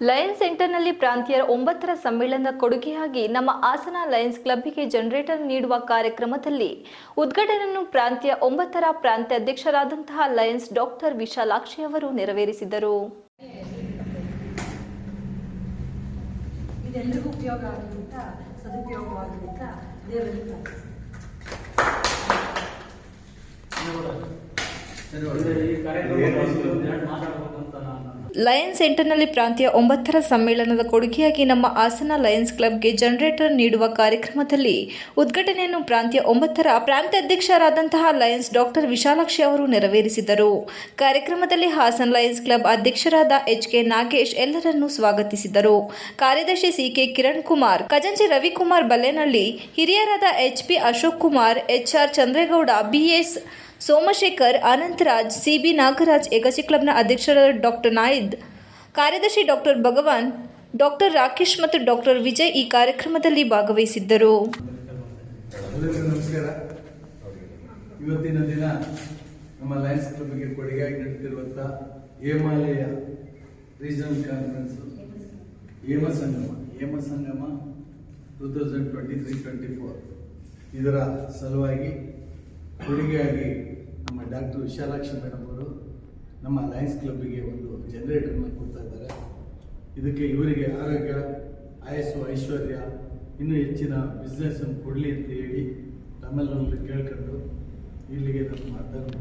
Lions ಸೆಂಟರ್ನಲ್ಲಿ ಪ್ರಾಂತೀಯರ ಒಂಬತ್ತರ ಸಮ್ಮೇಳನದ ಕೊಡುಗೆಯಾಗಿ ನಮ್ಮ ಹಾಸನ ಲಯನ್ಸ್ ಕ್ಲಬ್ಗೆ ಜನರೇಟರ್ ನೀಡುವ ಕಾರ್ಯಕ್ರಮದಲ್ಲಿ ಉದ್ಘಾಟನೆಯನ್ನು ಪ್ರಾಂತ್ಯ ಒಂಬತ್ತರ ಪ್ರಾಂತ್ಯ ಅಧ್ಯಕ್ಷರಾದಂತಹ ಲಯನ್ಸ್ ಡಾಕ್ಟರ್ ವಿಶಾಲಾಕ್ಷಿ ಅವರು ನೆರವೇರಿಸಿದರು. ಈ ಕಾರ್ಯಕ್ರಮ ಮಾತಾಡಬೇಕು ಅಂತ ನಾನು ಲಯನ್ಸ್ ಎಂಟರ್ನಲ್ಲಿ ಪ್ರಾಂತ್ಯ ಒಂಬತ್ತರ ಸಮ್ಮೇಳನದ ಕೊಡುಗೆಯಾಗಿ ನಮ್ಮ ಹಾಸನ ಲಯನ್ಸ್ ಕ್ಲಬ್ಗೆ ಜನರೇಟರ್ ನೀಡುವ ಕಾರ್ಯಕ್ರಮದಲ್ಲಿ ಉದ್ಘಾಟನೆಯನ್ನು ಪ್ರಾಂತ್ಯ ಒಂಬತ್ತರ ಪ್ರಾಂತ್ಯ ಅಧ್ಯಕ್ಷರಾದಂತಹ ಲಯನ್ಸ್ ಡಾಕ್ಟರ್ ವಿಶಾಲಾಕ್ಷಿ ಅವರು ನೆರವೇರಿಸಿದರು. ಕಾರ್ಯಕ್ರಮದಲ್ಲಿ ಹಾಸನ ಲಯನ್ಸ್ ಕ್ಲಬ್ ಅಧ್ಯಕ್ಷರಾದ ಎಚ್ ಕೆ ನಾಗೇಶ್ ಎಲ್ಲರನ್ನೂ ಸ್ವಾಗತಿಸಿದರು. ಕಾರ್ಯದರ್ಶಿ ಸಿ ಕೆ ಕಿರಣ್ ಕುಮಾರ್, ಖಜಾಂಚಿ ರವಿಕುಮಾರ್ ಬಲ್ಲೆನಹಳ್ಳಿ ಹಿರಿಯರಾದ H P Ashok Kumar, H R Chandregowda BS Somashekhar, Anantharaj, CB Nagaraj ಏಕಚಿ ಕ್ಲಬ್ನ ಅಧ್ಯಕ್ಷರಾದ ಡಾಕ್ಟರ್ ನಾಯಿದ್, ಕಾರ್ಯದರ್ಶಿ ಡಾಕ್ಟರ್ ಭಗವಾನ್, ಡಾಕ್ಟರ್ ರಾಕೇಶ್ ಮತ್ತು ಡಾಕ್ಟರ್ ವಿಜಯ್ ಈ ಕಾರ್ಯಕ್ರಮದಲ್ಲಿ ಭಾಗವಹಿಸಿದ್ದರು. ಇವತ್ತಿನ ದಿನ ನಮ್ಮ ಲಯನ್ಸ್ ಕ್ಲಬ್ಗೆ ಕೊಡುಗೆಯಾಗಿ ನಡೆಯುತ್ತಿರುವಂಥ Hemalaya regional conference, Hema Sangama Hema Sangama two thousand twenty three twenty four ಇದರ ಸಲುವಾಗಿ ಕೊಡುಗೆಯಾಗಿ ನಮ್ಮ ಡಾಕ್ಟರ್ ವಿಶಾಲಾಕ್ಷಿ ಮೇಡಮ್ ಅವರು ನಮ್ಮ ಲಯನ್ಸ್ ಕ್ಲಬ್ಬಿಗೆ ಒಂದು ಜನರೇಟರ್ನ ಕೊಡ್ತಾ ಇದ್ದಾರೆ ಇದಕ್ಕೆ ಇವರಿಗೆ ಆರೋಗ್ಯ, ಆಯಸ್ಸು, ಐಶ್ವರ್ಯ, ಇನ್ನೂ ಹೆಚ್ಚಿನ ಬಿಸ್ನೆಸ್ ಕೊಡಲಿ ಅಂತ ಹೇಳಿ ತಮ್ಮಲ್ಲಿ ಕೇಳ್ಕೊಂಡು ಇಲ್ಲಿಗೆ ನಮ್ಮ ಮಾತನ್ನು.